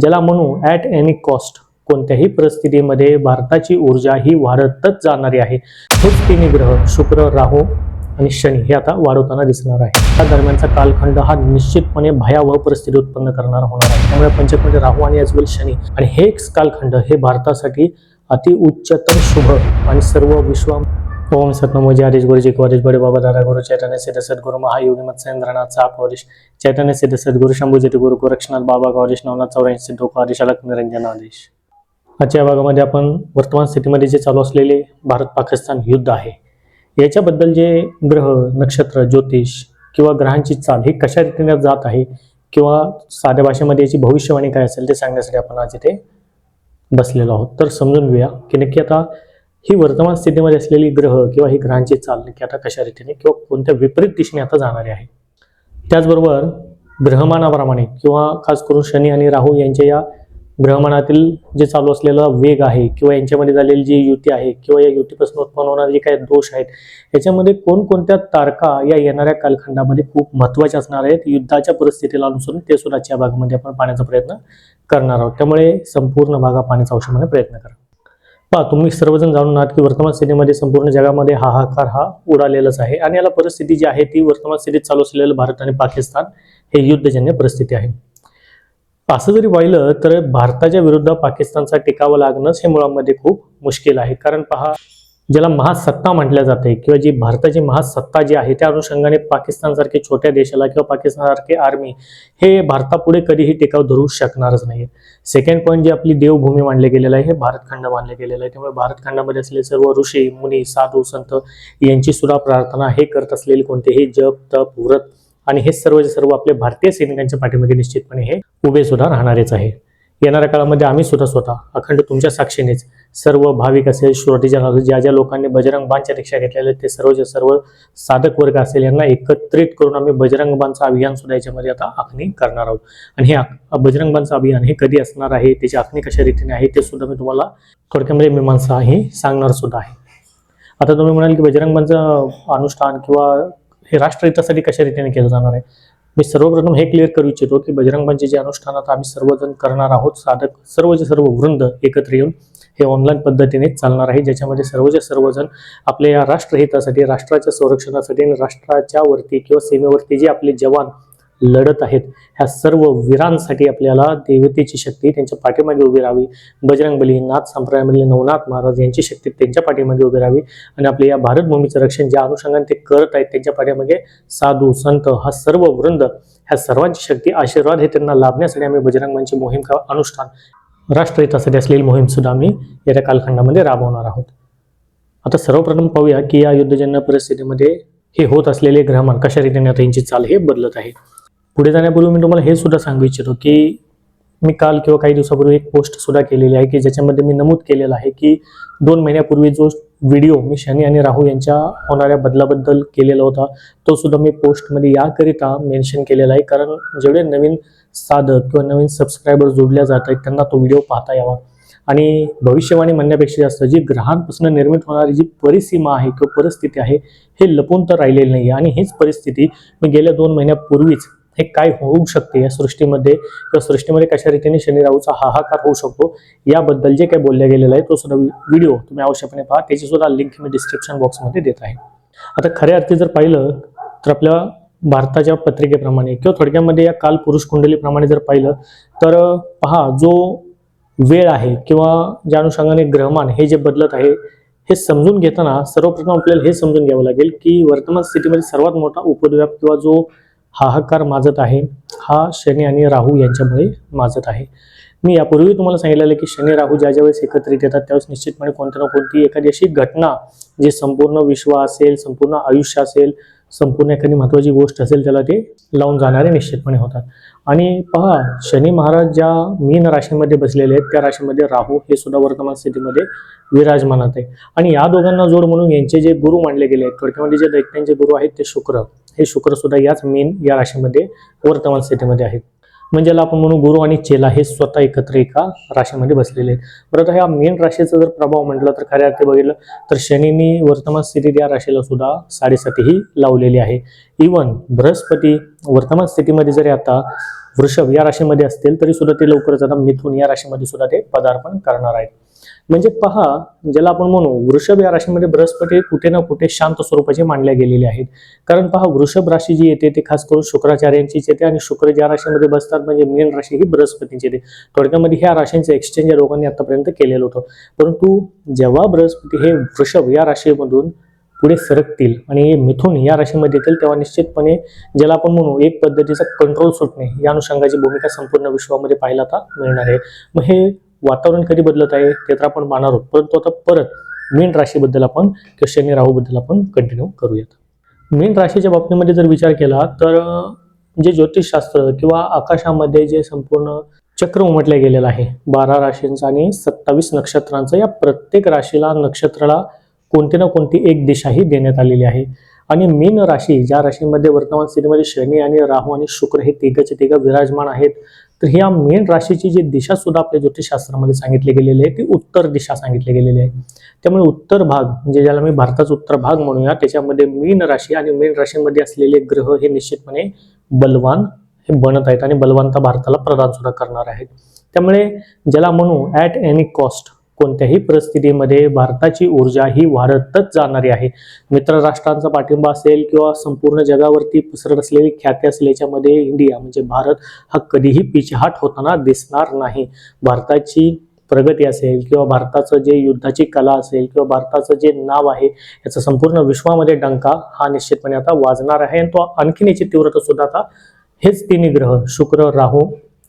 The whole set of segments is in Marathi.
ज्याला म्हणू ॲट एनी कॉस्ट कोणत्याही परिस्थितीमध्ये भारताची ऊर्जा ही वाढतच जाणारी आहे. हेच तिन्ही ग्रह शुक्र राहू आणि शनी हे आता वाढवताना दिसणार आहे. त्या दरम्यानचा कालखंड हा निश्चितपणे भयावह परिस्थिती उत्पन्न करणार होणार आहे. त्यामुळे पंचकमध्ये राहू आणि अजून शनी. आणि हे कालखंड हे भारतासाठी अति उच्चतम शुभ आणि सर्व विश्व ओम सतनमोजी हरीश गुरुजी हरीश बडे बाबा दादा गुरु चैतन्य सिद्ध सद्गुरु महायोगी मत्स्येंद्रनाथ साप हरीश चैतन्य सिद्ध सद्गुरु शंभू जती गुरु गोरक्षनाथ बाबा गौरीश नवनाथ चौऱ्याऐंशी को हरीश अलक निरंजन आदेश. आजच्या भागामध्ये आपण वर्तमान स्थितीमध्ये जे चालू असलेले भारत पाकिस्तान युद्ध आहे याच्याबद्दल जे ग्रह नक्षत्र ज्योतिष किंवा ग्रहांची चाल ही कशा रीतीने जात आहे किंवा साध्या भाषेमध्ये याची भविष्यवाणी काय असेल ते सांगण्यासाठी आपण आज इथे बसलेलो आहोत. तर समजून घेऊया की नक्की आता ही वर्तमान स्थितीमध्ये असलेली ग्रह किंवा ही ग्रहांची चाल नक्की आता कशा रीतीने किंवा कोणत्या विपरीत दिशेने आता जाणारी आहे. त्याचबरोबर ग्रहमानाप्रमाणे किंवा खास करून शनी आणि राहू यांच्या या ग्रहमानातील जे चालू असलेला वेग आहे किंवा यांच्यामध्ये झालेली जी युती आहे किंवा या युतीपासून उत्पन्न होणारे जे काही दोष आहेत याच्यामध्ये कोणकोणत्या तारका या येणाऱ्या कालखंडामध्ये खूप महत्त्वाच्या असणार आहेत युद्धाच्या परिस्थितीला अनुसरून ते सुद्धा या भागामध्ये आपण पाहण्याचा प्रयत्न करणार आहोत. त्यामुळे संपूर्ण भागा पाण्याचा औषधामध्ये प्रयत्न करा. पहा तुम्ही सर्वजण जाणून आहात की वर्तमान स्थितीमध्ये संपूर्ण जगामध्ये हाहाकार हा उडालेलाच आहे. आणि याला परिस्थिती जी आहे ती वर्तमान स्थितीत चालू असलेलं भारत आणि पाकिस्तान हे युद्धजन्य परिस्थिती आहे. असं जरी पाहिलं तर भारताच्या विरुद्ध पाकिस्तानचा टिकावं लागणंच हे मुळामध्ये खूप मुश्किल आहे. कारण पहा ज्याला महासत्ता म्हटल्या जाते किंवा जी भारताची महासत्ता जी आहे त्या अनुषंगाने पाकिस्तानसारखे छोट्या देशाला किंवा पाकिस्तानसारखे आर्मी हे भारतापुढे कधीही टिकाव धरू शकणारच नाही. सेकंड पॉईंट जी आपली देवभूमी मानले गेलेलं आहे हे भारतखंड मानले गेलेलं आहे. त्यामुळे भारतखंडामध्ये असलेले सर्व ऋषी मुनी साधू संत यांची सुद्धा प्रार्थना हे करत असलेले कोणतेही जप तप व्रत आणि हे सर्वचे सर्व आपले भारतीय सैनिकांच्या पाठीमध्ये निश्चितपणे हे उभे सुद्धा राहणारेच आहे. येणाऱ्या काळामध्ये आम्ही सुद्धा स्वतः अखंड तुमच्या साक्षीनेच सर्व भाविक असेल श्रोतीजन असेल ज्या ज्या लोकांनी बजरंग बाणच्या रिक्षा घेतलेल्या आहेत ते सर्वचे सर्व साधक वर्ग असेल यांना एकत्रित करून आम्ही बजरंग बाणचं अभियान सुद्धा याच्यामध्ये आता आखणी करणार आहोत. आणि हे बजरंग बाणचं अभियान हे कधी असणार आहे त्याची आखणी कशा रीतीने आहे ते सुद्धा मी तुम्हाला थोडक्यामध्ये मीमांसा ही सांगणार सुद्धा आहे. आता तुम्ही म्हणाल की बजरंग बाणचं अनुष्ठान किंवा हे राष्ट्रहितासाठी कशा रीतीने केलं जाणार आहे? मी सर्वप्रथम हे क्लिअर करू इच्छितो की बजरंग बाणचे जे अनुष्ठान आता आम्ही सर्वजण करणार आहोत साधक सर्वचे सर्व वृंद एकत्र येऊन हे ऑनलाईन पद्धतीने चालणार आहे ज्याच्यामध्ये सर्वचे सर्वजण आपल्या या राष्ट्रहितासाठी राष्ट्राच्या संरक्षणासाठी आणि राष्ट्राच्या वरती किंवा सीमेवरती जे आपले जवान लढत आहेत. ह्या सर्व वीरांसाठी आपल्याला देवतेची शक्ती त्यांच्या पाठीमागे उभी राहावी. बजरंगबली नाथ संप्रदायामधले नवनाथ महाराज यांची शक्ती त्यांच्या पाठीमागे उभी राहावी. आणि आपल्या या भारतभूमीचं रक्षण ज्या अनुषंगाने ते करत आहेत त्यांच्या पाठीमागे साधू संत हा सर्व वृंद ह्या सर्वांची शक्ती आशीर्वाद हे त्यांना लाभण्यासाठी आम्ही बजरंगांची मोहीम अनुष्ठान राष्ट्रहितासाठी असलेली मोहीम सुद्धा आम्ही येत्या कालखंडामध्ये राबवणार आहोत. आता सर्वप्रथम पाहूया की या युद्धजन्य परिस्थितीमध्ये हे होत असलेले ग्रहमान कशा रीतीने आता यांची चाल हे बदलत आहे. पुढे जाण्यापूर्वी मी तुम्हाला हे सुद्धा सांगू इच्छितो की मी काल किंवा काही दिवसापूर्वी एक पोस्ट सुद्धा केलेली आहे की ज्याच्यामध्ये मी नमूद केलेलं आहे की दोन महिन्यापूर्वी जो व्हिडिओ मी शनी आणि राहू यांच्या होणाऱ्या बदलाबद्दल केलेला होता तो सुद्धा मी पोस्टमध्ये याकरिता मेन्शन केलेला आहे. कारण जेवढे नवीन साधक किंवा नवीन सबस्क्रायबर जोडल्या जात आहेत त्यांना तो व्हिडिओ पाहता यावा. आणि भविष्यवाणी म्हणण्यापेक्षा जास्त जी ग्रहांपासून निर्मित होणारी जी परिसीमा आहे किंवा परिस्थिती आहे हे लपून तर राहिलेली नाही आणि हीच परिस्थिती मी गेल्या दोन महिन्यापूर्वीच हे काय होऊ शकते? या सृष्टीमध्ये किंवा सृष्टीमध्ये कशा रीतीने शनी राहूचा हाहाकार होऊ शकतो? याबद्दल जे काही बोलल्या गेलेलं आहे तो सुद्धा व्हिडिओ तुम्ही आवश्यकपणे पहा. त्याची सुद्धा लिंक मी डिस्क्रिप्शन बॉक्समध्ये देत आहे. आता खऱ्या अर्थी जर पाहिलं तर आपल्या भारताच्या पत्रिकेप्रमाणे किंवा थोडक्यामध्ये या काल पुरुष कुंडलीप्रमाणे जर पाहिलं तर पहा जो वेळ आहे किंवा ज्या अनुषंगाने ग्रहमान हे जे बदलत आहे हे समजून घेताना सर्वप्रथम आपल्याला हे समजून घ्यावं लागेल की वर्तमान स्थितीमध्ये सर्वात मोठा उपद्व्याप किंवा जो हाहाकार माजत आहे. हा शनी आणि राहू यांच्यामुळे माजत आहे. मी यापूर्वी तुम्हाला सांगितलेलं की शनी राहू ज्या ज्या वेळेस एकत्रित येतात त्यावेळेस निश्चितपणे कोणती ना कोणती एखादी अशी घटना जी संपूर्ण विश्व असेल संपूर्ण आयुष्य असेल संपूर्ण एखादी महत्त्वाची गोष्ट असेल त्याला ते लावून जाणारे निश्चितपणे होतात. आणि पहा शनी महाराज ज्या मीन राशीमध्ये बसलेले आहेत त्या राशीमध्ये राहू हे सुद्धा वर्तमान स्थितीमध्ये विराजमानात आहे. आणि या दोघांना जोड म्हणून यांचे जे गुरु मानले गेले आहेत थोडक्यामध्ये जे दैत्यांचे गुरु आहेत ते शुक्र. हे शुक्र सुद्धा याच मीन या राशीमध्ये वर्तमान स्थितीमध्ये आहेत. म्हणजे याला आपण म्हणू गुरु आणि चेला हे स्वतः एकत्र एका राशीमध्ये बसलेले आहेत. परत ह्या मेन राशीचा जर प्रभाव म्हटलं तर खऱ्या अर्थी बघितलं तर शनीने वर्तमान स्थितीत या राशीला सुद्धा साडेसातीही लावलेली आहे. इवन बृहस्पती वर्तमान स्थितीमध्ये जरी आता वृषभ या राशीमध्ये असतील तरी सुद्धा ते लवकरच आता मिथून या राशीमध्ये सुद्धा ते पदार्पण करणार आहेत. म्हणजे पहा ज्याला आपण म्हणू वृषभ या राशीमध्ये बृहस्पती कुठे ना कुठे शांत स्वरूपाचे मांडल्या गेलेले आहेत. कारण पहा वृषभ राशी जी येते ते खास करून शुक्राचार्यांचीच येते आणि शुक्र ज्या राशीमध्ये बसतात म्हणजे मीन राशी ही बृहस्पतींची येते. थोडक्यामध्ये ह्या राशींचं एक्सचेंज या लोकांनी आतापर्यंत केलेलं होतं. परंतु जेव्हा बृहस्पती हे वृषभ या राशीमधून पुढे सरकतील आणि मिथून या राशीमध्ये येतील तेव्हा निश्चितपणे ज्याला आपण म्हणू एक पद्धतीचा कंट्रोल सुटणे या अनुषंगाची भूमिका संपूर्ण विश्वामध्ये पाहायला आता मिळणार आहे. मग हे वातावरण कधी बदलत आहे ते तर आपण मानणार आहोत. परंतु आता परत मीन राशीबद्दल आपण किंवा शनी राहूबद्दल आपण कंटिन्यू करूयात. मीन राशीच्या बाबतीमध्ये जर विचार केला तर जे ज्योतिषशास्त्र किंवा आकाशामध्ये जे संपूर्ण चक्र उमटलं गेलेलं आहे बारा राशींचं आणि सत्तावीस नक्षत्रांचं या प्रत्येक राशीला नक्षत्राला कोणती ना कोणती एक दिशाही देण्यात आलेली आहे. आणि मीन राशी ज्या राशीमध्ये वर्तमान स्थितीमध्ये शनी आणि राहू आणि शुक्र हे तिघचे तिघं विराजमान आहेत तर ह्या मेन राशीची जी दिशा सुद्धा आपल्या ज्योतिषशास्त्रामध्ये सांगितली गेलेली आहे ती उत्तर दिशा सांगितली गेलेली आहे. त्यामुळे उत्तर भाग म्हणजे ज्याला मी भारताचा उत्तर भाग म्हणूया त्याच्यामध्ये मीन राशी आणि मीन राशीमध्ये असलेले ग्रह हे निश्चितपणे बलवान हे बनत आहेत आणि बलवानता भारताला प्रदान सुद्धा करणार आहेत. त्यामुळे ज्याला म्हणू ॲट एनी कॉस्ट कोणत्याही परिस्थितीमध्ये भारताची ऊर्जा ही वाढतच जाणारी आहे. मित्र राष्ट्रांचा पाठिंबा असेल किंवा संपूर्ण जगावरती पसरत असलेली ख्याती असेल याच्यामध्ये इंडिया म्हणजे भारत हा कधीही पिछहाट होताना दिसणार नाही. भारताची प्रगती असेल किंवा भारताचं जे युद्धाची कला असेल किंवा भारताचं जे नाव आहे याचा संपूर्ण विश्वामध्ये डंका हा निश्चितपणे आता वाजणार आहे. आणि तो आणखीन याची तीव्रता सुद्धा आता हेच तिन्ही ग्रह शुक्र राहू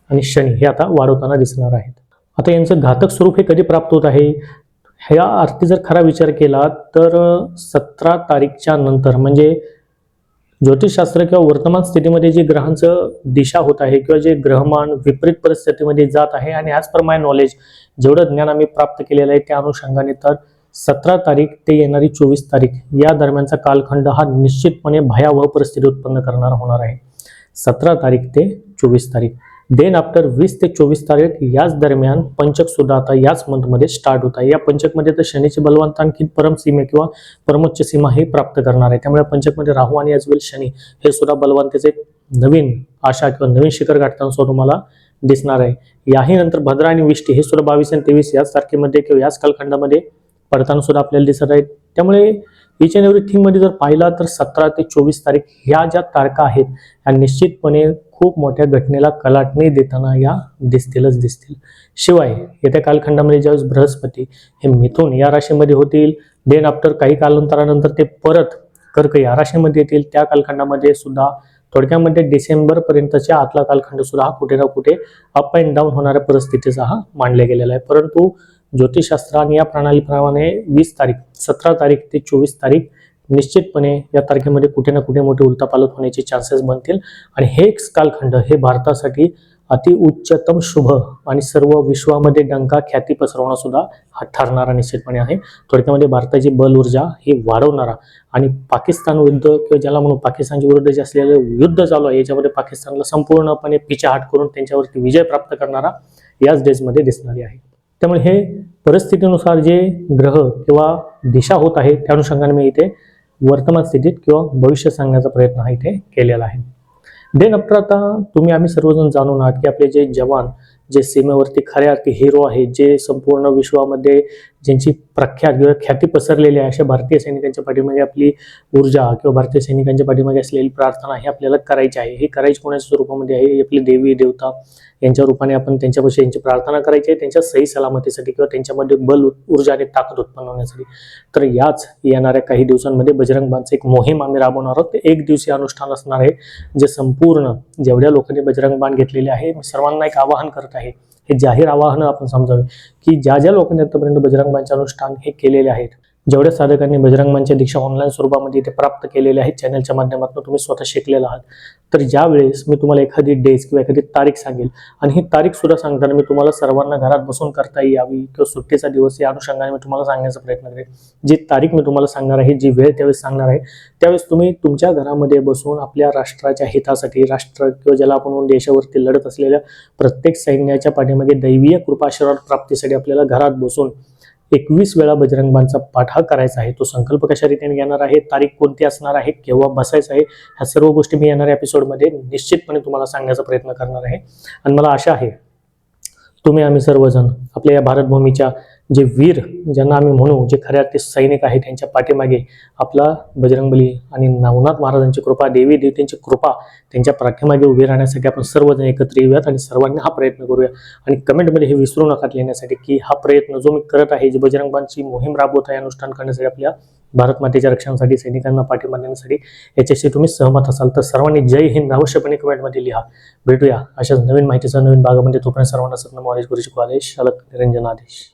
आणि शनी हे आता वाढवताना दिसणार आहेत. आता यांचं घातक स्वरूप हे कधी प्राप्त होत आहे? ह्या अर्थी जर खरा विचार केला तर सतरा तारीखच्या नंतर म्हणजे ज्योतिषशास्त्र किंवा वर्तमान स्थितीमध्ये जे ग्रहांचं दिशा होत आहे किंवा जे ग्रहमान विपरीत परिस्थितीमध्ये जात आहे आणि ॲज पर माय नॉलेज जेवढं ज्ञान आम्ही प्राप्त केलेलं आहे त्या अनुषंगाने तर सतरा तारीख ते येणारी चोवीस तारीख या दरम्यानचा कालखंड हा निश्चितपणे भयावह परिस्थिती उत्पन्न करणार होणार आहे. सतरा तारीख ते चोवीस तारीख. देन आफ्टर वीस ते चोवीस तारीख याच दरम्यान पंचक सुद्धा आता याच मंथमध्ये स्टार्ट होत आहे. या पंचकमध्ये तर शनीची बलवंत आणखी परम सीमे किंवा परमोच्च सीमा हे प्राप्त करणार आहे. त्यामुळे पंचकमध्ये राहू आणि एज वेल शनी हे सुद्धा बलवंतेचे नवीन आशा किंवा नवीन शिखर गाठताना सुद्धा तुम्हाला दिसणार आहे. याही नंतर भद्रा आणि विष्टी हे सुद्धा बावीस आणि तेवीस याच तारखेमध्ये किंवा याच कालखंडामध्ये पडताना सुद्धा आपल्याला दिसत आहेत. त्यामुळे याच्या अँड एव्हरीथिंगमध्ये जर पाहिला तर सतरा ते चोवीस तारीख ह्या ज्या तारखा आहेत ह्या निश्चितपणे खूप मोठ्या घटनेला कलाटणी देताना या दिसतीलच दिसतील. शिवाय येत्या कालखंडामध्ये ज्यावेळेस बृहस्पती हे मिथून या राशीमध्ये होतील देन आफ्टर काही कालांतरानंतर ते परत कर्क या राशीमध्ये येतील त्या कालखंडामध्ये सुद्धा थोडक्यामध्ये डिसेंबर पर्यंतच्या आतला कालखंड सुद्धा हा कुठे ना कुठे अप अँड डाऊन होणाऱ्या परिस्थितीचा हा मांडला गेलेला आहे. परंतु ज्योतिषशास्त्र आणि या प्रणालीप्रमाणे वीस तारीख सतरा तारीख ते चोवीस तारीख निश्चितपणे या तारखेमध्ये कुठे ना कुठे मोठे उलतापालत होण्याचे चान्सेस बनतील. आणि हे कालखंड हे भारतासाठी अति उच्चतम शुभ आणि सर्व विश्वामध्ये डंका ख्याती पसरवणं सुद्धा हा ठरणारा निश्चितपणे आहे. थोडक्यामध्ये भारताची बल ऊर्जा ही वाढवणारा आणि पाकिस्तान विरुद्ध किंवा ज्याला म्हणून पाकिस्तानच्या विरुद्ध जे असलेलं युद्ध चालू आहे याच्यामध्ये पाकिस्तानला संपूर्णपणे पिछाहाट करून त्यांच्यावरती विजय प्राप्त करणारा याच डेजमध्ये दिसणारी आहे. त्यामुळे हे परिस्थितीनुसार जे ग्रह किंवा दिशा होत आहे त्या अनुषंगाने मी इथे वर्तमान स्थितीत किंवा भविष्य सांगण्याचा प्रयत्न हा इथे केलेला आहे. देन आफ्टर आता तुम्ही आम्ही सर्वजण जाणून आहात की आपले जे जवान जे सीमेवरती खऱ्या अर्थी हिरो आहेत जे संपूर्ण विश्वामध्ये ज्यांची प्रख्यात किंवा ख्याती पसरलेली आहे अशा भारतीय सैनिकांच्या पाठीमागे आपली ऊर्जा किंवा भारतीय सैनिकांच्या पाठीमागे असलेली प्रार्थना ही आपल्याला करायची आहे. ही करायची कोणाच्या स्वरूपामध्ये आहे? आपली देवी देवता यांच्या रूपाने आपण त्यांच्यापाशी यांची प्रार्थना करायची आहे त्यांच्या सही सलामतीसाठी किंवा त्यांच्यामध्ये बल ऊर्जा आणि ताकद उत्पन्न होण्यासाठी. तर याच येणाऱ्या काही दिवसांमध्ये बजरंग बांधचं एक मोहीम आम्ही राबवणार आहोत. ते एक दिवसीय अनुष्ठान असणार आहे जे संपूर्ण जेवढ्या लोकांनी बजरंग बाण घेतलेले आहे मी सर्वांना एक आवाहन करत आहे हे जाहीर आवाहन आपण समजावे की ज्या ज्या लोकांनी आतापर्यंत बजरंग बांचे अनुष्ठान हे केलेले आहेत जेवढ्या साधकांनी बजरंग मंच दीक्षा ऑनलाईन स्वरूपामध्ये इथे प्राप्त केलेले आहेत चॅनलच्या माध्यमातून तुम्ही स्वतः शिकलेला आहात. तर ज्यावेळेस मी तुम्हाला एखादी डेज किंवा एखादी तारीख सांगेल आणि ही तारीख सुद्धा सांगताना मी तुम्हाला सर्वांना घरात बसून करता यावी किंवा सुट्टीचा दिवस या अनुषंगाने मी तुम्हाला सांगण्याचा प्रयत्न करेन. जी तारीख मी तुम्हाला सांगणार आहे जी वेळ त्यावेळेस सांगणार आहे त्यावेळेस तुम्ही तुमच्या घरामध्ये बसून आपल्या राष्ट्राच्या हितासाठी राष्ट्र किंवा ज्याला आपण म्हणून देशावरती लढत असलेल्या प्रत्येक सैन्याच्या पाठीमागे दैवीय कृपाशीर्वाद प्राप्तीसाठी आपल्याला घरात बसून एकवीस वेळा बजरंगबांचा पाठ हा करायचा आहे. तो संकल्प कशा रीतीने घेणार आहे? तारीख कोणती असणार आहे? केव्हा बसायचं आहे? ह्या सर्व गोष्टी मी येणाऱ्या एपिसोडमध्ये निश्चितपणे तुम्हाला सांगण्याचा प्रयत्न करणार आहे. आणि मला आशा आहे तुम्ही आम्ही सर्वजण आपल्या या भारतभूमीच्या जे वीर ज्यांना आम्ही म्हणू जे खऱ्या ते सैनिक आहे त्यांच्या पाठीमागे आपला बजरंगबली आणि नवनाथ महाराजांची कृपा देवी देवतेंची कृपा त्यांच्या पाठीमागे उभी राहण्यासाठी आपण सर्वजण एकत्र येऊयात आणि सर्वांनी हा प्रयत्न करूया. आणि कमेंटमध्ये हे विसरू नका लिहिण्यासाठी की हा प्रयत्न जो मी करत आहे जे बजरंगबांची मोहीम राबवत आहे अनुष्ठान करण्यासाठी आपल्या भारत मातेच्या रक्षणासाठी सैनिकांना पाठिंबा देण्यासाठी याच्याशी तुम्ही सहमत असाल तर सर्वांनी जय हिंद अवश्यपणे कमेंटमध्ये लिहा. भेटूया अशाच नवीन माहितीचा नवीन भागामध्ये. तोपर्यंत सर्वांना सत्न मॉलेज गुरुजी आदेश अलग निरंजन आदेश